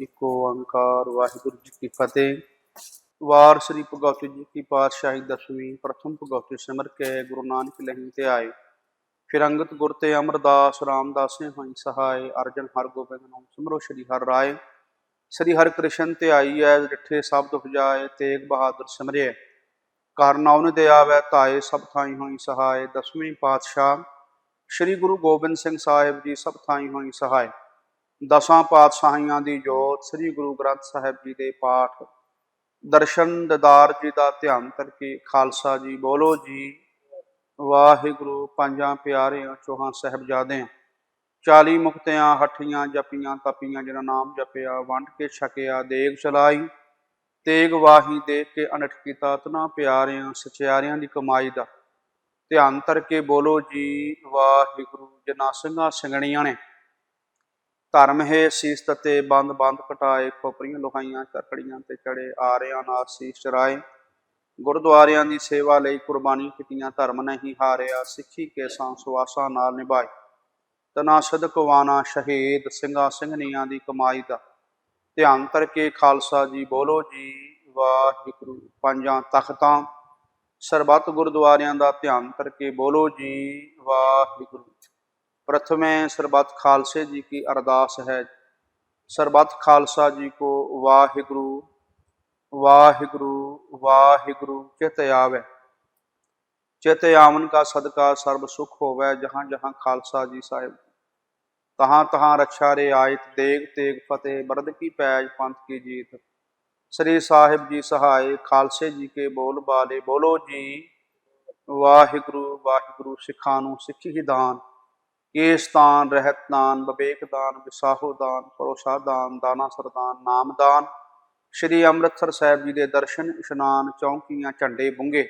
ਇਕ ਓੰਕਾਰ ਵਾਹਿਗੁਰੂ ਜੀ ਕੀ ਫਤਿਹ। ਵਾਰ ਸ੍ਰੀ ਭਗਵਤੀ ਜੀ ਕੀ ਪਾਤਸ਼ਾਹੀ ਦਸਵੀਂ, ਪ੍ਰਥਮ ਭਗਵਤੀ ਸਿਮਰ ਕੇ ਗੁਰੂ ਨਾਨਕ ਲਹਿੰ ਤੇ ਆਏ। ਫਿਰ ਅੰਗਤ ਗੁਰ ਤੇ ਅਮਰਦਾਸ, ਰਾਮਦਾਸੇ ਹੋਈ ਸਹਾਇ ਅਰਜਨ ਹਰ ਗੋਬਿੰਦ ਨਾਮ ਸਿਮਰੋ ਸ਼੍ਰੀ ਹਰ ਰਾਏ। ਸ੍ਰੀ ਹਰ ਕ੍ਰਿਸ਼ਨ ਤੇ ਆਈ ਐ ਡਿਠੇ ਸ਼ਬਦ ਉਪਜਾਏ ਤੇਗ ਬਹਾਦਰ ਸਿਮਰਿਐ ਕਾਰਨ ਉਹਨੇ ਦੇ ਆਵੈ, ਧਾਏ ਸਭ ਥਾਈ ਹੋਈ ਸਹਾਇ ਦਸਵੀਂ ਪਾਤਸ਼ਾਹ। ਸ੍ਰੀ ਗੁਰੂ ਗੋਬਿੰਦ ਸਿੰਘ ਸਾਹਿਬ ਜੀ ਸਭ ਥਾਈ ਹੋਈ ਸਹਾਇ ਦਸਾਂ ਪਾਤਸ਼ਾਹੀਆਂ ਦੀ ਜੋਤ ਸ੍ਰੀ ਗੁਰੂ ਗ੍ਰੰਥ ਸਾਹਿਬ ਜੀ ਦੇ ਪਾਠ। ਦਰਸ਼ਨ ਦਦਾਰ ਜੀ ਦਾ ਧਿਆਨ ਕਰਕੇ ਖਾਲਸਾ ਜੀ ਬੋਲੋ ਜੀ, ਵਾਹਿਗੁਰੂ ਪੰਜਾਂ ਪਿਆਰਿਆਂ ਚੋਹਾਂ ਸਾਹਿਬਜ਼ਾਦਿਆਂ। 40 ਮੁਕਤਿਆਂ, ਹੱਠੀਆਂ ਜਪੀਆਂ, ਤਪੀਆਂ, ਜਿਹਨਾਂ ਨਾਮ ਜਪਿਆ, ਵੰਡ ਕੇ ਛਕਿਆ, ਦੇਗ ਚਲਾਈ, ਤੇਗ ਵਾਹੀ ਦੇਖ ਕੇ ਅਨਟ ਕੀਤਾ, ਤਨਾ ਪਿਆਰਿਆਂ, ਸਚਿਆਰਿਆਂ ਦੀ ਕਮਾਈ ਦਾ। ਧਿਆਨ ਧਰ ਕੇ ਬੋਲੋ ਜੀ, ਵਾਹਿਗੁਰੂ, ਜਿਨ੍ਹਾਂ ਸਿੰਘਾਂ ਸਿੰਘਣੀਆਂ ਨੇ। ਧਰਮ ਹੈ ਸੀਸ ਤਤੇ ਬੰਦ ਬੰਦ ਕਟਾਏ, ਖੋਪਰੀਆਂ ਲੋਹਾਈਆਂ ਚਰਕੜੀਆਂ ਤੇ ਚੜੇ ਆਰਿਆਂ ਨਾਲ ਸੀਸ ਚਰਾਏ। ਗੁਰਦੁਆਰਿਆਂ ਦੀ ਸੇਵਾ ਲਈ ਕੁਰਬਾਨੀ ਕੀਤੀਆਂ, ਧਰਮ ਨਹੀਂ ਹਾਰਿਆ, ਸਿੱਖੀ ਕੇ ਸੰਸਵਾਸਾਂ ਨਾਲ ਨਿਭਾਏ। ਤਨਾ ਸਦਕਵਾਨਾ ਸ਼ਹੀਦ, ਸਿੰਘਾਂ ਸਿੰਘਣੀਆਂ ਦੀ ਕਮਾਈ ਦਾ। ਧਿਆਨ ਕਰਕੇ ਖਾਲਸਾ ਜੀ ਬੋਲੋ ਜੀ, ਵਾਹਿਗੁਰੂ, ਪੰਜਾਂ ਤਖਤਾਂ। ਸਰਬੱਤ ਗੁਰਦੁਆਰਿਆਂ ਦਾ ਧਿਆਨ ਕਰਕੇ ਬੋਲੋ ਜੀ, ਵਾਹਿਗੁਰੂ। ਪ੍ਰਥਮੇ ਸਰਬੱਤ ਖਾਲਸੇ ਜੀ ਕੀ ਅਰਦਾਸ ਹੈ। ਸਰਬੱਤ ਖਾਲਸਾ ਜੀ ਕੋ ਵਾਹਿਗੁਰੂ ਵਾਹਿਗੁਰੂ ਵਾਹਿਗੁਰੂ, ਚਿਤ ਆਵੇ। ਚਿਤ ਆਵਨ ਕਾ ਸਦਕਾ ਸਰਬ ਸੁਖ ਹੋਵੇ, ਜਹਾਂ ਜਹਾਂ ਖਾਲਸਾ ਜੀ ਸਾਹਿਬ। ਤਹਾਂ ਤਹਾਂ ਰਛਾ ਰੇ ਆਇਤ ਦੇਗ ਤੇਗ ਫਤਿਹ, ਬਰਦ ਕੀ ਪੈਜ ਪੰਥ ਕੀ ਜੀਤ। ਸ੍ਰੀ ਸਾਹਿਬ ਜੀ ਸਹਾਏ, ਖਾਲਸੇ ਜੀ ਕੇ ਬੋਲ ਬਾਲੇ, ਬੋਲੋ ਜੀ, ਵਾਹਿਗੁਰੂ ਵਾਹਿਗੁਰੂ ਸਿੱਖਾਂ ਨੂੰ ਸਿੱਖੀ ਹੀ ਦਾਨ। ਕੇਸ ਦਾਨ, ਰਹਿਤ ਦਾਨ, ਵਿਵੇਕ ਦਾਨ ਵਿਸਾਹੋ ਦਾਨ ਪਰੋਸ਼ਾ ਦਾਨ ਦਾਨਾ ਸਰਦਾਨ ਨਾਮਦਾਨ ਸ਼੍ਰੀ ਅੰਮ੍ਰਿਤਸਰ ਸਾਹਿਬ ਜੀ ਦੇ ਦਰਸ਼ਨ, ਇਸ਼ਨਾਨ, ਚੌਂਕੀਆਂ, ਝੰਡੇ ਬੁੰਗੇ।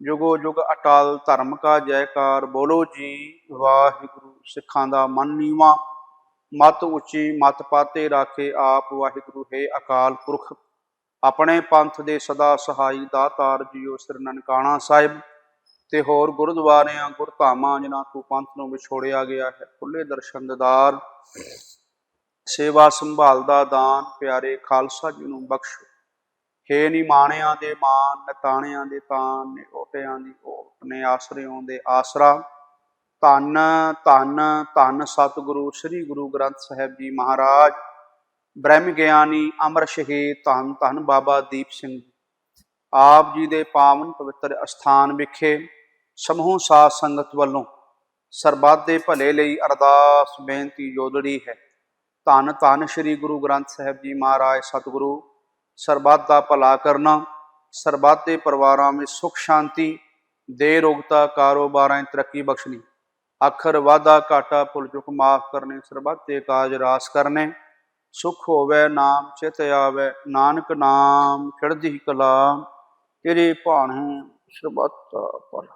ਜੁਗੋ ਜੁਗ ਅਟਲ, ਧਰਮ ਕਾ ਜੈਕਾਰ, ਬੋਲੋ ਜੀ, ਵਾਹਿਗੁਰੂ, ਸਿੱਖਾਂ ਦਾ ਮਨ ਨੀਵਾ। ਮਤ ਉੱਚੀ, ਮਤ ਪਾਤੇ ਰਾਖੇ ਆਪ, ਵਾਹਿਗੁਰੂ, ਹੈ ਅਕਾਲ ਪੁਰਖ। ਆਪਣੇ ਪੰਥ ਦੇ ਸਦਾ ਸਹਾਈ ਦਾਤਾਰ ਜੀਓ ਸ੍ਰੀ ਨਨਕਾਣਾ ਸਾਹਿਬ। ਤੇ ਹੋਰ ਗੁਰਦੁਆਰਿਆਂ, ਗੁਰਧਾਮਾਂ, ਜਿਨ੍ਹਾਂ ਤੋਂ ਪੰਥ ਨੂੰ ਵਿਛੋੜਿਆ ਗਿਆ ਹੈ ਖੁੱਲੇ ਦਰਸ਼ਨ ਦਿਦਾਰ ਸੇਵਾ ਸੰਭਾਲ ਦਾ ਦਾਨ, ਪਿਆਰੇ ਖਾਲਸਾ ਜੀ ਨੂੰ ਬਖਸ਼ੋ। ਹੇ ਨਿਮਾਣਿਆਂ ਦੇ ਮਾਨ ਨਤਾਣਿਆਂ ਦੇ ਤਾਨ ਨੇ ਦੀ ਓਟ, ਨੇ ਆਸਰਿਆਂ ਦੇ ਆਸਰਾ। ਧੰਨ ਧੰਨ ਧੰਨ ਸਤਿਗੁਰੂ, ਸ੍ਰੀ ਗੁਰੂ ਗ੍ਰੰਥ ਸਾਹਿਬ ਜੀ ਮਹਾਰਾਜ। ਬ੍ਰਹਮ ਗਿਆਨੀ ਅਮਰ ਸ਼ਹੀਦ, ਧੰਨ ਧੰਨ ਬਾਬਾ ਦੀਪ ਸਿੰਘ ਆਪ ਜੀ ਦੇ ਪਾਵਨ ਪਵਿੱਤਰ ਅਸਥਾਨ ਵਿਖੇ ਸਮੂਹ ਸਾਧ ਸੰਗਤ ਵੱਲੋਂ ਸਰਬੱਤ ਦੇ ਭਲੇ ਲਈ ਅਰਦਾਸ ਬੇਨਤੀ ਜੋਦੜੀ ਹੈ। ਧੰਨ ਧੰਨ ਸ੍ਰੀ ਗੁਰੂ ਗ੍ਰੰਥ ਸਾਹਿਬ ਜੀ ਮਹਾਰਾਜ ਸਤਿਗੁਰੂ, ਸਰਬੱਤ ਦਾ ਭਲਾ ਕਰਨਾ, ਸਰਬੱਤ ਦੇ ਪਰਿਵਾਰਾਂ ਵਿੱਚ ਸੁਖ ਸ਼ਾਂਤੀ, ਦੇ ਰੋਗਤਾ ਕਾਰੋਬਾਰਾਂ 'ਚ ਤਰੱਕੀ ਬਖਸ਼ਣੀ, ਅੱਖਰ ਵਾਧਾ ਘਾਟਾ ਭੁੱਲ ਚੁੱਕ ਮਾਫ ਕਰਨੇ, ਸਰਬੱਤ ਦੇ ਕਾਜ ਰਾਸ ਕਰਨੇ, ਸੁਖ ਹੋਵੇ ਨਾਮ ਚਿਤ ਆਵੇ, ਨਾਨਕ ਨਾਮ ਚੜ੍ਹਦੀ ਕਲਾ, ਤੇਰੇ ਭਾਣੇ ਸਰਬੱਤ ਭਲਾ